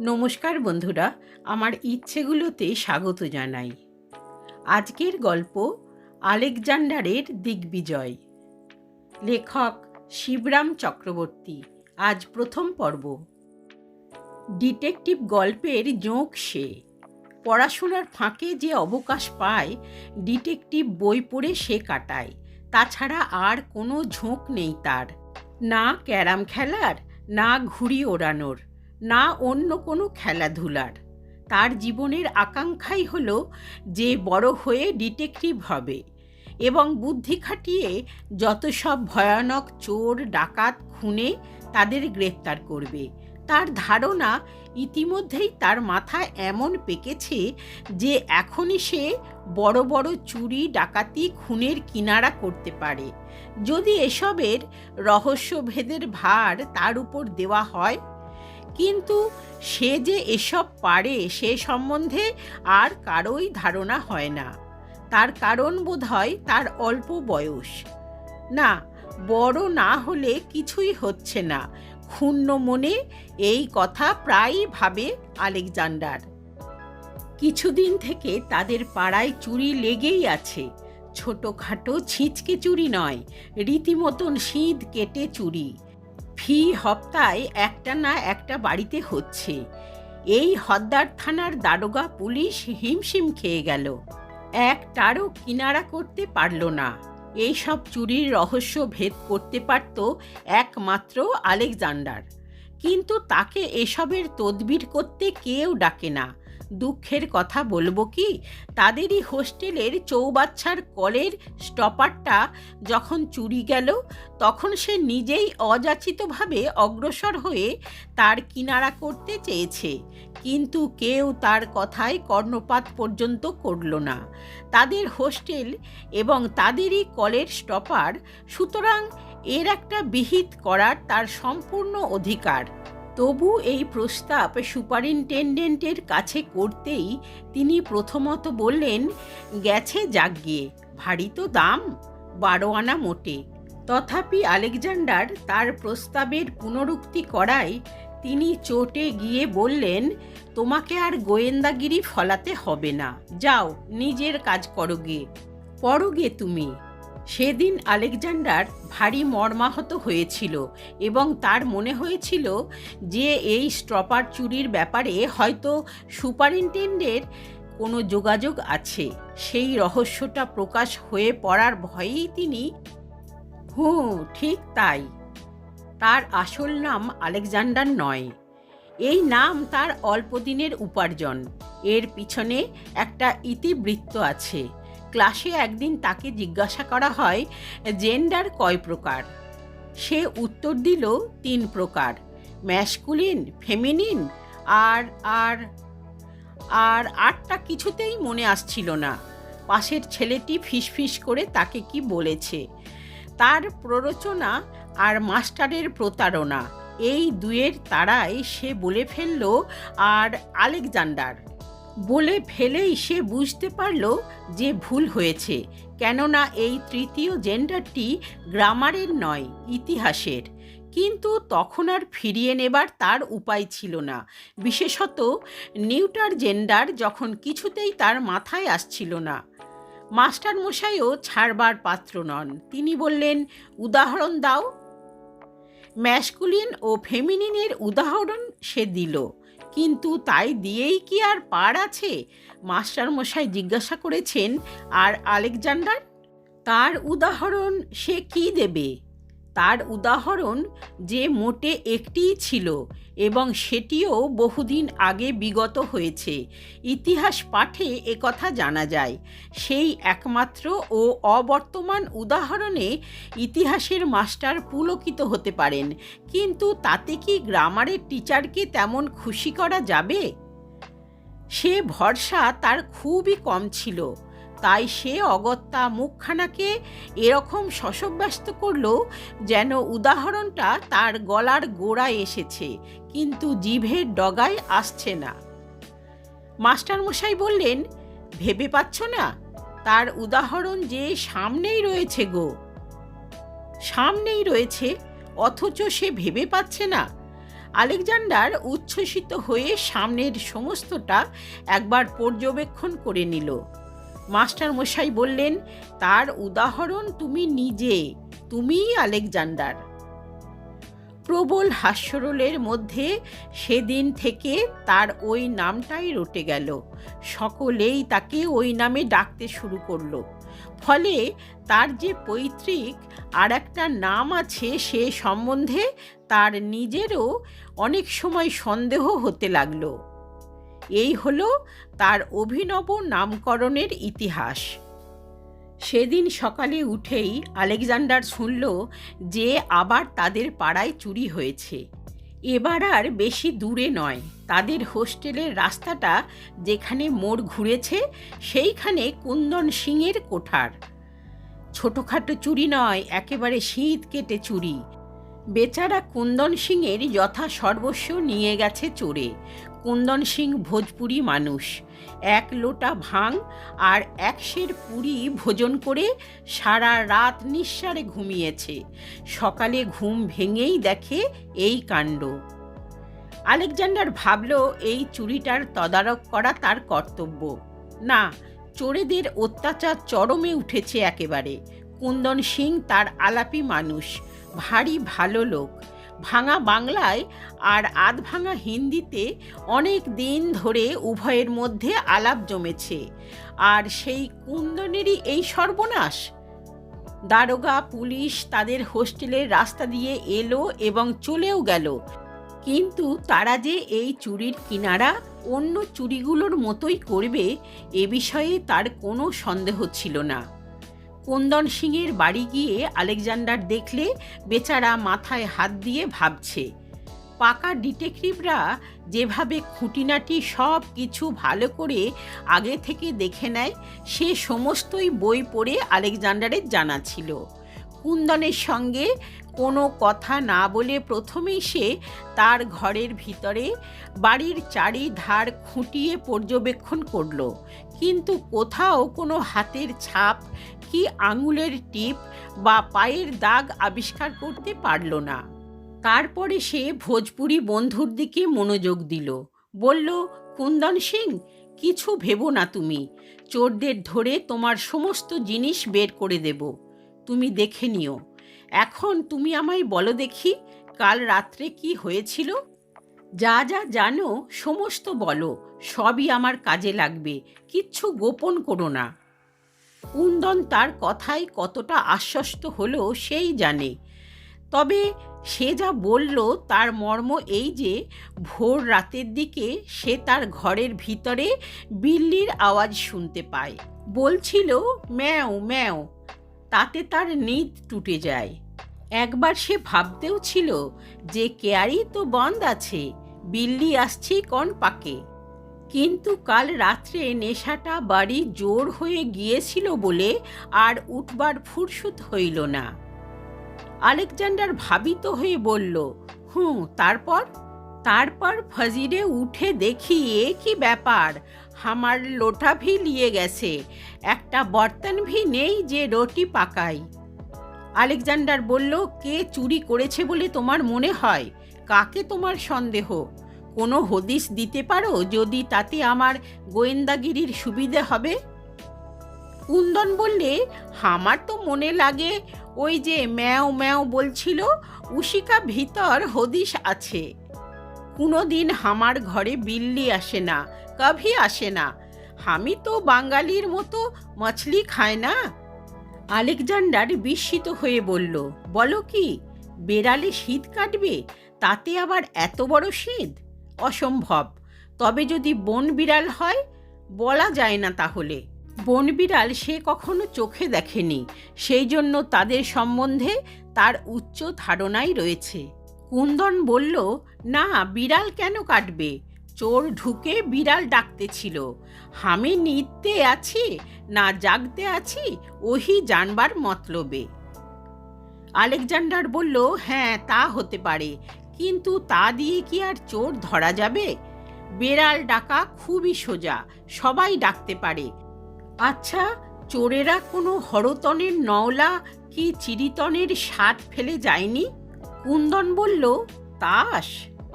নমস্কার বন্ধুরা, আমার ইচ্ছেগুলোতে স্বাগত জানাই। আজকের গল্প আলেকজান্ডারের দিগ্বিজয়। লেখক শিবরাম চক্রবর্তী, আজ প্রথম পর্ব। ডিটেকটিভ গল্পের জোঁক সে। পড়াশোনার ফাঁকে যে অবকাশ পায়, ডিটেকটিভ বই পড়ে সে কাটায়। তাছাড়া আর কোনো ঝোঁক নেই তার। না ক্যারাম খেলার, না ঘুড়ি ওড়ানোর। না অন্য কোনো খেলাধুলার। তার জীবনের আকাঙ্ক্ষাই হল যে বড় হয়ে ডিটেকটিভ হবে এবং বুদ্ধি খাটিয়ে যত সব ভয়ানক চোর, ডাকাত, খুনে তাদের গ্রেপ্তার করবে। তার ধারণা ইতিমধ্যেই তার মাথায় এমন পেকেছে যে এখনই সে বড় বড় চুরি, ডাকাতি, খুনের কিনারা করতে পারে। যদি এসবের রহস্যভেদের ভার তার উপর দেওয়া হয় কিন্তু সে যে এসব পারে সে সম্বন্ধে আর কারোই ধারণা হয় না। তার কারণ বোধ হয় তার অল্প বয়স। না, বড় না হলে কিছুই হচ্ছে না। ক্ষুণ্ণ মনে এই কথা প্রায়ই ভাবে আলেকজান্ডার। কিছুদিন থেকে তাদের পাড়ায় চুরি লেগেই আছে। ছোটোখাটো ছিঁচকে চুরি নয়, রীতিমতন শীত কেটে চুরি। ফি হপ্তায় একটা না একটা বাড়িতে হচ্ছে। এই হদ্দার থানার দারোগা পুলিশ হিমশিম খেয়ে গেল। একটারও কিনারা করতে পারল না। এই সব চুরির রহস্য ভেদ করতে পারত একমাত্র আলেকজান্ডার। কিন্তু তাকে এসবের তদবির করতে কেউ ডাকে না। দুঃখের কথা বলব কি? তাদেরই হোস্টেলের চৌবাচ্চার কলের স্টপারটা যখন চুরি গেল, তখন সে নিজেই অযাচিতভাবে অগ্রসর হয়ে তার কিনারা করতে চেয়েছে। কিন্তু কেউ তার কথায় কর্ণপাত পর্যন্ত করল না। তাদের হোস্টেল এবং তাদেরই কলের স্টপার, সুতরাং এর একটা বিহিত করার তার সম্পূর্ণ অধিকার। তবু এই প্রস্তাব সুপারিনটেন্ডেন্টের কাছে করতেই তিনি প্রথমত বললেন, গেছে যাগিয়ে ভারী তো দাম বারো আনা মোটে। তথাপি আলেকজান্ডার তার প্রস্তাবের পুনরুক্তি করায় তিনি চোটে গিয়ে বললেন, তোমাকে আর গোয়েন্দাগিরি ফলাতে হবে না। যাও, নিজের কাজ করো গে। পড়ো গে তুমি। সেদিন আলেকজান্ডার ভারী মর্মাহত হয়েছিল এবং তার মনে হয়েছিল যে এই স্ট্রপার চুরির ব্যাপারে হয়তো সুপারিনটেন্ডের কোনো যোগাযোগ আছে। সেই রহস্যটা প্রকাশ হয়ে পড়ার ভয়েই তিনি, হুঁ, ঠিক তাই। তার আসল নাম আলেকজান্ডার নয়। এই নাম তার অল্পদিনের উপার্জন। এর পিছনে একটা ইতিবৃত্ত আছে। ক্লাসে একদিন তাকে জিজ্ঞাসা করা হয়, জেন্ডার কয় প্রকার? সে উত্তর দিল, তিন প্রকার। ম্যাসকুলিন ফেমিনিন আর আর আর আটটা কিছুতেই মনে আসছিল না। পাশের ছেলেটি ফিসফিস করে তাকে কি বলেছে? তার প্ররোচনা আর মাস্টারের প্রতারণা, এই দুয়ের তারাই সে বলে ফেলল, আর আলেকজান্ডার বলে ফেলেই সে বুঝতে পারল যে ভুল হয়েছে, কেননা এই তৃতীয় জেন্ডারটি গ্রামারের নয়, ইতিহাসের। কিন্তু তখন আর ফিরিয়ে নেবার তার উপায় ছিল না। বিশেষত নিউটার জেন্ডার যখন কিছুতেই তার মাথায় আসছিল না। মাস্টার মশাইও ছাড়বার পাত্র নন। তিনি বললেন, উদাহরণ দাও। ম্যাসকুলিন ও ফেমিনিনের উদাহরণ সে দিল। কিন্তু তাই দিয়েই কি আর পার আছে? মাস্টার মশাই জিজ্ঞাসা করেছেন, আর আলেকজান্ডার? তার উদাহরণ সে কি দেবে? তার উদাহরণ যে মোটে একটিই ছিল এবং সেটিও বহুদিন আগে বিগত হয়েছে। ইতিহাস পাঠে একথা জানা যায়। সেই একমাত্র ও অবর্তমান উদাহরণে ইতিহাসের মাস্টার পুলকিত হতে পারেন। কিন্তু তাতে কি গ্রামারের টিচারকে তেমন খুশি করা যাবে? সে ভরসা তার খুবই কম ছিল। তাই সে অগত্যা মুখখানাকে এরকম শশব্যস্ত করল যেন উদাহরণটা তার গলার গোড়ায় এসেছে, কিন্তু জিভের ডগায় আসছে না। মাস্টারমশাই বললেন, ভেবে পাচ্ছ না? তার উদাহরণ যে সামনেই রয়েছে গো। সামনেই রয়েছে, অথচ সে ভেবে পাচ্ছে না। আলেকজান্ডার উচ্ছ্বসিত হয়ে সামনের সমস্তটা একবার পর্যবেক্ষণ করে নিল। মাস্টার মশাই বললেন, তার উদাহরণ তুমি নিজে, তুমিই আলেকজান্ডার। প্রবল হাস্যরোলের মধ্যে সেদিন থেকে তার ওই নামটাই রটে গেল। সকলেই তাকে ওই নামে ডাকতে শুরু করল। ফলে তার যে পৈতৃক আর একটা নাম আছে সে সম্বন্ধে তার নিজেরও অনেক সময় সন্দেহ হতে লাগল। এই হলো তার অভিনব নামকরণের ইতিহাস। সেদিন সকালে উঠেই আলেকজান্ডার শুনল যে আবার তাদের পাড়ায় চুরি হয়েছে। এবার আর বেশি দূরে নয়, তাদের হোস্টেলের রাস্তাটা যেখানে মোড় ঘুরেছে সেইখানে কুন্দন সিংয়ের কোঠার। ছোটোখাটো চুরি নয়, একেবারে শীত কেটে চুরি। বেচারা কুন্দন সিংয়ের যথা সর্বস্ব নিয়ে গেছে চোরে। কুন্দন সিং ভোজপুরি মানুষ। এক লোটা ভাং আর এক সের পুরি ভোজন করে সারা রাত নিঃসারে ঘুমিয়েছে। সকালে ঘুম ভেঙেই দেখে এই কাণ্ড। আলেকজান্ডার ভাবল, এই চুরিটার তদারক করা তার কর্তব্য। না, চোরেদের অত্যাচার চরমে উঠেছে একেবারে। কুন্দন সিং তার আলাপি মানুষ। ভারী ভালো লোক। ভাঙা বাংলায় আর আধ ভাঙা হিন্দিতে অনেক দিন ধরে উভয়ের মধ্যে আলাপ জমেছে। আর সেই কুন্দনেরই এই সর্বনাশ? দারোগা, পুলিশ তাদের হোস্টেলের রাস্তা দিয়ে এলো এবং চলেও গেল। কিন্তু তারা যে এই চুরির কিনারা অন্য চুরিগুলোর মতোই করবে এ বিষয়ে তার কোনো সন্দেহ ছিল না। কুন্দন সিংয়ের বাড়ি গিয়ে আলেকজান্ডার দেখলে বেচারা মাথায় হাত দিয়ে ভাবছে। পাকা ডিটেকটিভরা যেভাবে খুঁটিনাটি সব কিছু ভালো করে আগে থেকে দেখে নেয়, সে সমস্তই বই পড়ে আলেকজান্ডারের জানা ছিল। কুন্দনের সঙ্গে কোনো কথা না বলে প্রথমেই সে তার ঘরের ভিতরে বাড়ির চারিধার খুঁটিয়ে পর্যবেক্ষণ করল। কিন্তু কোথাও কোনো হাতের ছাপ কি আঙুলের টিপ বা পায়ের দাগ আবিষ্কার করতে পারল না। তারপরে সে ভোজপুরি বন্ধুর দিকে মনোযোগ দিল। বলল, কুন্দন সিং, কিছু ভেবো না তুমি। চোরদের ধরে তোমার সমস্ত জিনিস বের করে দেব। তুমি দেখে নিও। এখন তুমি আমায় বলো দেখি, কাল রাত্রে কি হয়েছিল? যা যা জানো, সমস্ত বলো। সবই আমার কাজে লাগবে, কিচ্ছু গোপন করো না। কুন্দন তার কথায় কতটা আশ্বস্ত হলো সেই জানে। তবে সে যা বলল তার মর্ম এই যে, ভোর রাতের দিকে সে তার ঘরের ভিতরে বিল্লির আওয়াজ শুনতে পায়। বলছিল, ম্যাও ম্যাও, তাতে তার নিদ টুটে যায়। একবার সে ভাবতেও ছিল যে কেয়ারি তো বন্ধ আছে, বিল্লি আসছি কন পাকে কিন্তু কাল রাত্রে নেশাটা বাড়ি জোর হয়ে গিয়েছিল বলে আর উঠবার ফুরসুত হইল না। আলেকজান্ডার ভাবিত হয়ে বলল, হুঁ, তারপর? তারপর ফজিরে উঠে দেখি এ কি ব্যাপার, আমার লোটা ভি লিয়ে গেছে, একটা বর্তন ভি নেই যে রুটি পাকাই। আলেকজান্ডার বলল, কে চুরি করেছে বলে তোমার মনে হয়? কাকে তোমার সন্দেহ? কোনো হদিস দিতে পারো? যদি তাতে আমার গোয়েন্দাগিরির সুবিধে হবে? কুন্দন বললে, আমার তো মনে লাগে ওই যে ম্যাও ম্যাও বলছিল, উশিকা ভিতর হদিস আছে। কোনো দিন আমার ঘরে বিল্লি আসে না, কভি আসে না। আমি তো বাঙালির মতো মাছলি খায় না? আলেকজান্ডার বিস্মিত হয়ে বলল, বলো কি, বেড়ালে শীত কাটবে? তাতে আবার এত বড় শীত? অসম্ভব। তবে যদি বন বিড়াল হয়, বলা যায় না তাহলে। বন বিড়াল সে কখনো চোখে দেখেনি, সেই জন্য তাদের সম্বন্ধে তার উচ্চ ধারণাই রয়েছে। কুন্দন বলল, না, বিড়াল কেন কাটবে? চোর ঢুকে বিড়াল ডাকতেছিল আমি নিতে আছি, না জাগতে আছি, ওহি জানবার মতলবে। আলেকজান্ডার বলল হ্যাঁ তা হতে পারে। কিন্তু তা দিয়ে কি আর চোর ধরা যাবে? বেড়াল ডাকা খুবই সোজা, সবাই ডাকতে পারে। আচ্ছা চোরেরা কোনো হরতনের নওলা কি চিরিতনের স্বাদ ফেলে যায়নি? কুন্দন বলল, তাস।